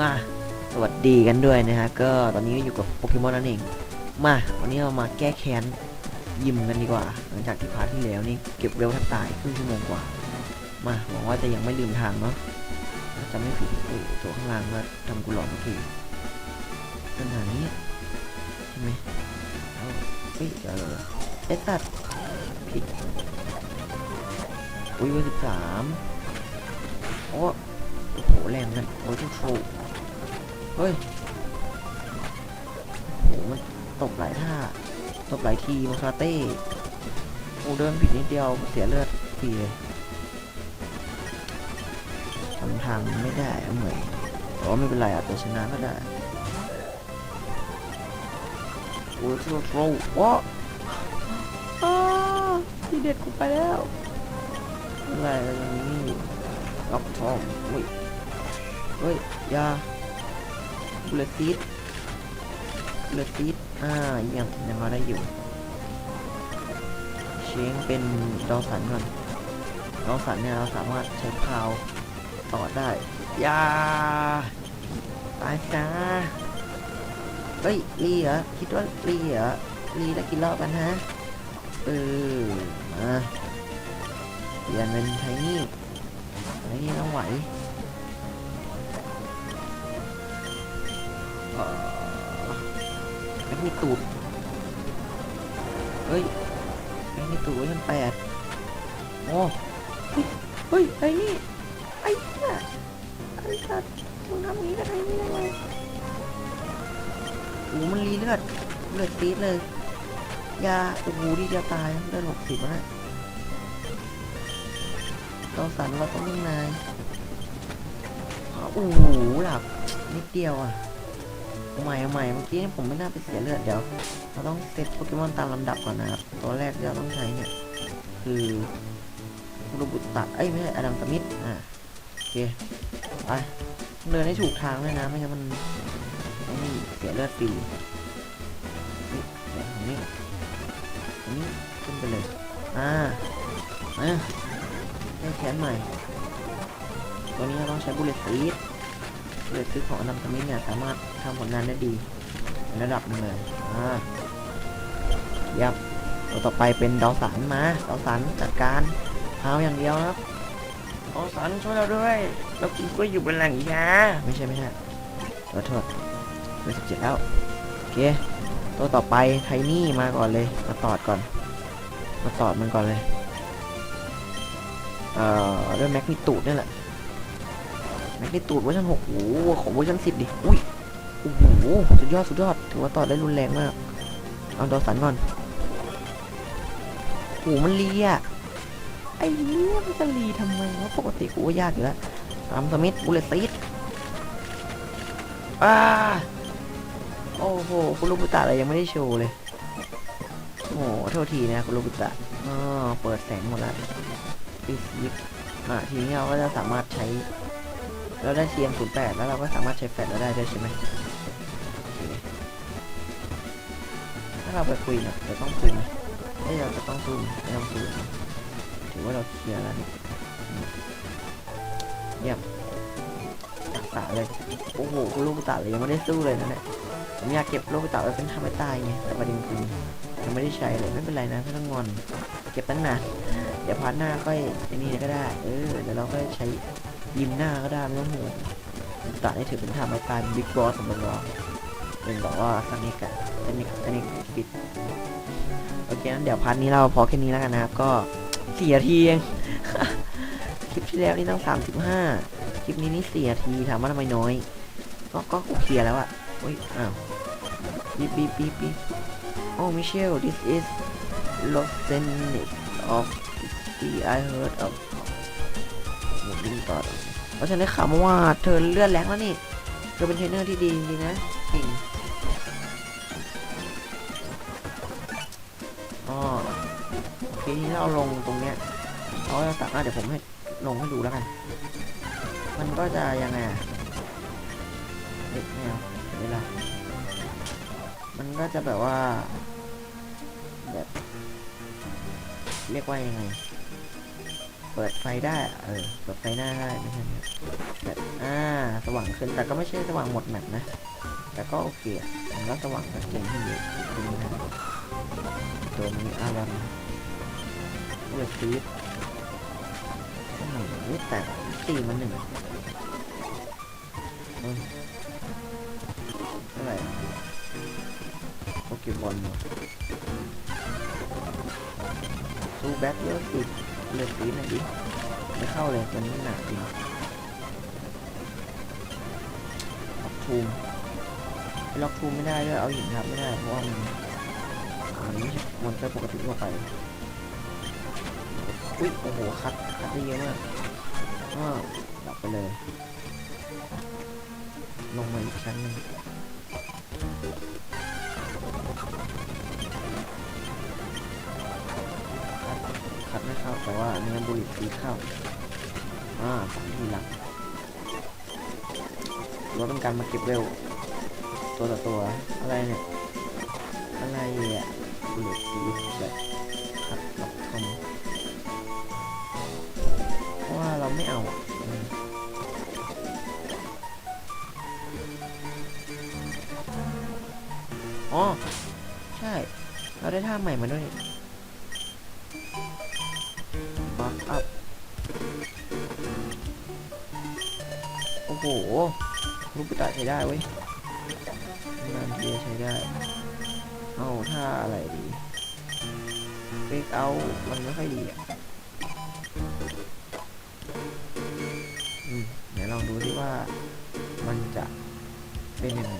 มาสวัสดีกันด้วยนะฮะ ก็ตอนนี้อยู่กับโปเกมอนนั่นเอง มา วันนี้เรามาแก้แค้นยิมกันดีกว่า หลังจากที่พาร์ทที่แล้วนี่เก็บเวลแทบตายครึ่งชั่วโมงกว่า มาหวังว่าจะยังไม่ลืมทางเนาะถ้าจะไม่ผิดตัวข้างล่างมาทำกูหลอนเมื่อกี้ปัญหานี้ใช่ไหมเอาเฮ้ยเดี๋ยวเดี๋ยวเดี๋ยวเอ๊ะตัดผิดอุ้ยเบอร์สิบสามโอ้โอ้โหแรงกันโอ้ยทุกโชว์ เฮ้ยโหมันตบหลายท่าตบหลายทีมาคาเต้โอ้เดินผิดนิดเดียวเสียเลือดฟรีเลยทำทางไม่ได้เหมยแต่ว่าไม่เป็นไรอาจจะชนะก็ได้โอ้ยโทษโทษว้าอ้าทีเด็ดกูไปแล้วอะไรอะไรอย่างนี้ล็อกทองอุ้ยเฮ้ยยา บุลซีดบุลซีดอ่ายังยังมาได้อยู่ เชงเป็นดอสันก่อนดอสันเนี่ยเราสามารถใช้พาวต่อได้ยาตายจ้าเฮ้ยลีเหรอคิดว่าลีเหรอลีแล้กินเหล้ากันฮะเออมาเปลี่ยนเป็นไทนี่ไทนี่ต้องไหว มีตูดเฮ้ยแม็กมีตูดมันแปดโอ้เฮ้ยเฮ้ยไทนี่ไอ้เนี่ยไอ้สัตว์มึงทำนี้กับไอ้นี่ได้ไงโอ้โหมันรีเลือดเลือดซีดเลยยาโอ้โหดีจะตายเลือดหกสิบแล้วนะเราสันเราต้องนิ่งนายโอ้โหหลับนิดเดียวอะ เอาใหม่เอาใหม่เมื่อกี้ผมไม่น่าไปเสียเลือดเดี๋ยว เราต้องเซตโปเกมอนตามลำดับก่อนนะครับ ตัวแรกที่เราต้องใช้เนี่ย คือโรบุตะเอ้ยไม่ใช่อดัมสมิธอะโอเคไปเดินให้ถูกทางด้วยนะไม่งั้นมันไม่เสียเลือดฟรีนี่เดี๋ยวตรงนี้ตรงนี้ขึ้นไปเลยอ่าอะได้แขนใหม่ ตัวนี้เราต้องใช้บุลเลตซีด เลตซีดของอดัมสมิธเนี่ยสามารถทำผลงานได้ดีระดับหนึงเลยอ่ายับตัวต่อไปเป็นดอสันมาดอสันจัดการเท้าอย่างเดียวครับโอ้สันช่วยเราด้วย เรากินกล้วยอยู่บนหลังยาไม่ใช่ไม่ใช่ขอโทษเป็นสิบเจ็ดแล้วโอเคตัวต่อไปไทนี่มาก่อนเลย มาตอดก่อน มาตอดมันก่อนเลย เอ่อด้วยแม็กนิตูดนี่แหละ ม็กนิตูดเวอร์ชันหกโอ้โหของเวอร์ชันสิบดิ อุ้ย โอ้โห สุดยอด สุดยอด ถือว่าต่อได้รุนแรงมาก เอาดอสันก่อนโอ้โหมันเลียไอ้เนี้ยมันจะรีทำไมวะปกติกูก็ยากอยู่แล้วตามสมิธบุลเลตซีดอ้าโอ้โห คุณลูกบุตะอะไรยังไม่ได้โชว์เลย โอ้โหโทษทีนะคุณลูกบุตะอ๋อเปิดแสงหมดแล้วปิดยิบอะทีนี้เราก็จะสามารถใช้ เราได้เทียมศูนย์แปดแล้วเราก็สามารถใช้แฟลชเราได้ด้วยใช่ไหมถ้าเราไปคุยเนี่ยเราต้องคุยไหมเอ้เราจะต้องคุยไม่ต้องคุยถือว่าเราเคลียร์แล้วเยี่ยมตักษาเลยโอ้โหลูกตาเลยยังไม่ได้สู้เลยนะเนี่ยผมอยากเก็บลูกตาไว้เป็นทำให้ตายไงแต่ประเด็นคือยังไม่ได้ใช้เลยไม่เป็นไรนะไม่ต้องงอน เก็บตั้งนานเดี๋ยวพาร์ทหน้าค่อยไอ้นี่ก็ได้ เออเดี๋ยวเราก็ใช้ ยิ้มหน้าก็ได้ไม่ต้องห่วงลูตาได้ถือเป็นทำให้ตายบิ๊กบอสสำหรับเราเป็นบอกว่าสักนิกันสนิดสักนิดปิดโอเคงั้นเดี๋ยวพาร์ทนี้เราพอแค่นี้แล้วกันนะครับก็สี่นาทีเองคลิปที่แล้วนี่ต้องสามสิบห้าคลิปนี้นี่สี่นาทีถามว่าทำไมน้อย ก็ก็เคลียร์แล้วอะโอ้ยอ้าวบีบีบีบีโอ้มิเชล this is Los Angeles of the I heard of หมดดิ้งต่อเพราะฉันได้ข่าวมาว่าเธอเลื่อนแรงแล้วนี่ เธอเป็นเทรนเนอร์ที่ดีจริงๆนะจริงอ๋อโอเคที่เราลงตรงเนี้ยเราจะสามารถเดี๋ยวผมให้ลงให้ดูแล้วกัน มันก็จะยังไงอะเด็กแนวเวลา มันก็จะแบบว่า แบบ เรียกว่ายังไง เปิดไฟได้ เออ เปิดไฟหน้าได้ไม่ใช่เนี่ยแบบอ่า สว่างขึ้น แต่ก็ไม่ใช่สว่างหมดแมปนะ แต่ก็โอเคอะมันก็สว่างชัดเจนขึ้นเยอะขึ้นนะตัวนี้อารันเลือดซีดโอ้โหแต่ตีมันหนึ่งเฮ้ยเท่าไรโปเกมอนเหรอสู้แบ็คเลือดซีด เลือดซีหน่อยดิไม่เข้าเลยมันหนักจริงล็อกทูมล็อกทูมไม่ได้ด้วยเอาหินทับไม่ได้เพราะว่ามันมันไม่ใช่มอนเตอร์ปกติทั่วไปอุ้ยโอ้โหคัดคัดได้เยอะมากก็ดับไปเลย ลงมาอีกชั้นหนึ่ง เข้าแต่ว่าเนื้อบุหรี่ตีเข้าอ่าสองทีหลังถือว่าเป็นการมาเก็บเร็ว ตัวต่อตัวอะไรเนี่ยอะไรอะบุหรี่ตีแบบคัดล็อกทำเพราะว่าเราไม่เอาอ๋อ ใช่ เราได้ท่าใหม่มาด้วย ลูกปิตาใช้ได้เว้ยนานทีจะใช้ได้ เอาท่าอะไรดีเฟกเอา มันไม่ค่อยดีอะอืมเดี๋ยวลองดูที่ว่ามันจะเป็นยังไง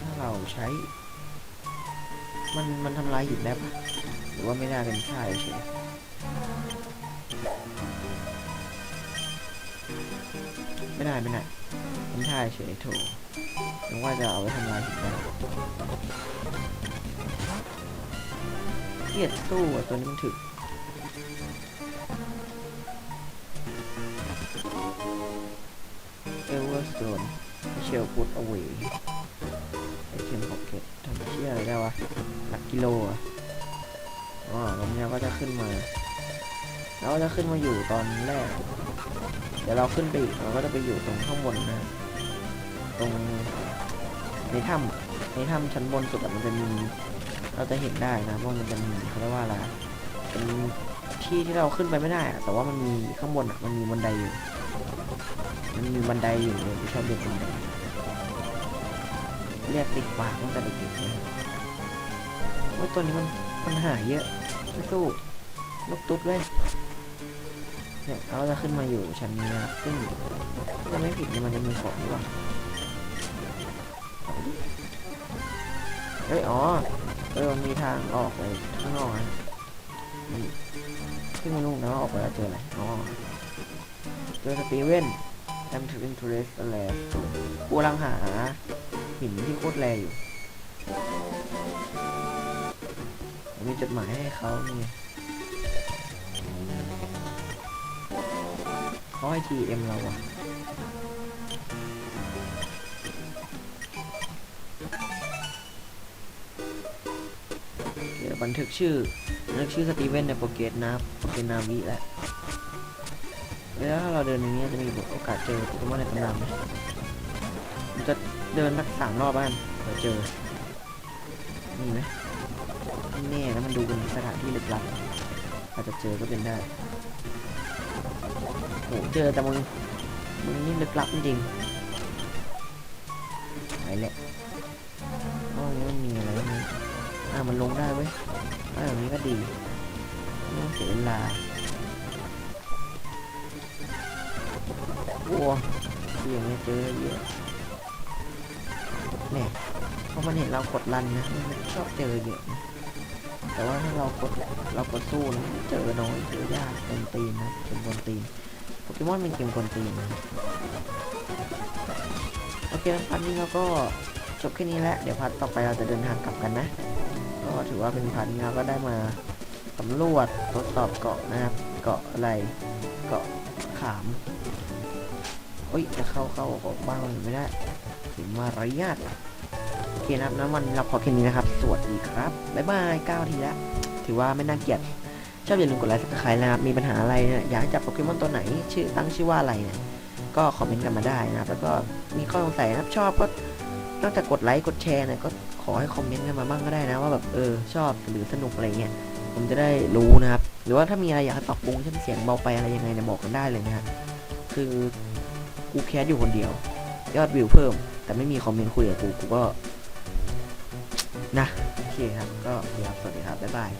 ถ้าเราใช้ มันมันทำลายหินได้ปะหรือว่าไม่ได้เป็นท่าเฉย ไม่ได้ไม่ได้เป็นท่าเฉยโถนึกว่าจะเอาไว้ทำลายหินได้เกลียดตู้อะตัวนี้มันถึกเอเวอร์สโตนเชลพุทเอาไว้ไอเทมพ็อกเก็ตทำเชี่ยอะไรได้วะ หลักกิโลอะอ๋อตรงนี้ก็จะขึ้นมา แล้วจะขึ้นมาอยู่ตอนแรก ดี๋ยวเราขึ้นไปอีกเราก็จะไปอยู่ตรงข้างบนนะ ตรงในถ้ำในถ้ำชั้นบนสุดมันจะมี เราจะเห็นได้นะว่ามันจะมีเขาเรียกว่าอะไรเป็นที่ที่เราขึ้นไปไม่ได้อะแต่ว่ามันมีข้างบนอะมันมีบันไดอยู่มันมีบันไดอยู่เลยที่ชอบเด็กบันไดเรียกติดปากตั้งแต่เด็กๆเลยว่าตัวนี้มันปัญหายเยอะไม่สู้ลูกตุ๊ดเว้ย เนี่ยเราจะขึ้นมาอยู่ชั้นนี้นะซึ่งถ้าไม่ผิดเนี่ยมันจะมีของหรือเปล่าเอาดิเอ้ย อ๋อ เออมีทางออกไปข้างนอกนะนี่ขึ้นมาลูกนะว่าออกไปแล้วเจออะไร อ๋อ เจอสตีเว่นแอมทูอินทูเรสอะไรกูกำลังหาหินที่โคตรแรงอยู่ มีจดหมายให้เขานี่ เขาให้ทีเอ็มเราอะเดี๋ยวบันทึกชื่อบันทึกชื่อสตีเวนในโปรเกตนะโปรเกตนาวิแหล้วแล้วถ้าเราเดินอย่างนี้จะมีโอกาสเจอโปเกมอนในตำนานไหมมันจะเดินสักสามรอบบ้านเผื่อเจอ มีไหมไม่แน่นะมันดูเป็นสถานที่ลึกลับอาจจะเจอก็เป็นได้ หเจอแต่มึง มึงนี่ลึกลับจริงไหนแหละอ๋อนี่มันมีอะไรบ้างนี่อ่ามันลงได้เว้ยอ่าแบบนี้ก็ดีไม่ต้องเสียเวลาโอ้เสียงเนี่ยเจอเยอะเนี่เพราะมันเห็นเรากดรันนะมันชอบเจอเยอะแต่ว่าถ้าเรากดเรากดสู้นะเจอน้อยเจอยากกวนตีนนะเกมกวนตีน เกมอนเป็นเกมกวนตีนนะโอเคพันนี้เราก็จบแค่นี้แหละเดี๋ยวพันต่อไปเราจะเดินทางกลับกันนะ ก็ถือว่าเป็นพันนี้เราก็ได้มาสำรวจทดสอบเกาะนะครับ เกาะอะไร เกาะขามเอ้ยจะเข้าเข้าออกบ้านมันไม่ได้ถึงมารยาทโอเคนะครับน้ำมันเราพอแค่นี้นะครับ สวัสดีครับ บ๊ายบายเก้าทีแล้วถือว่าไม่น่าเกลียด ชอบอย่าลืมกดไลค์สักใครนะครับ มีปัญหาอะไรเนี่ยอยากจับโปเกมอนตัวไหน ชื่อตั้งชื่อว่าอะไรเนี่ย ก็คอมเมนต์กันมาได้นะครับ แล้วก็มีข้อสงสัยนะครับ ชอบก็นอกจากกดไลค์กดแชร์เนี่ยก็ขอให้คอมเมนต์กันมาบ้างก็ได้นะว่าแบบเออชอบหรือสนุกอะไรเงี้ย ผมจะได้รู้นะครับ หรือว่าถ้ามีอะไรอยากให้ปรับปรุงเช่นเสียงเบาไปอะไรยังไงเนี่ยบอกกันได้เลยนะฮะคือกูแคสอยู่คนเดียวยอดวิวเพิ่ม แต่ไม่มีคอมเมนต์คุยกับกูกูก็นะโอเคครับก็เดี๋ยวสวัสดีครับบ๊ายบาย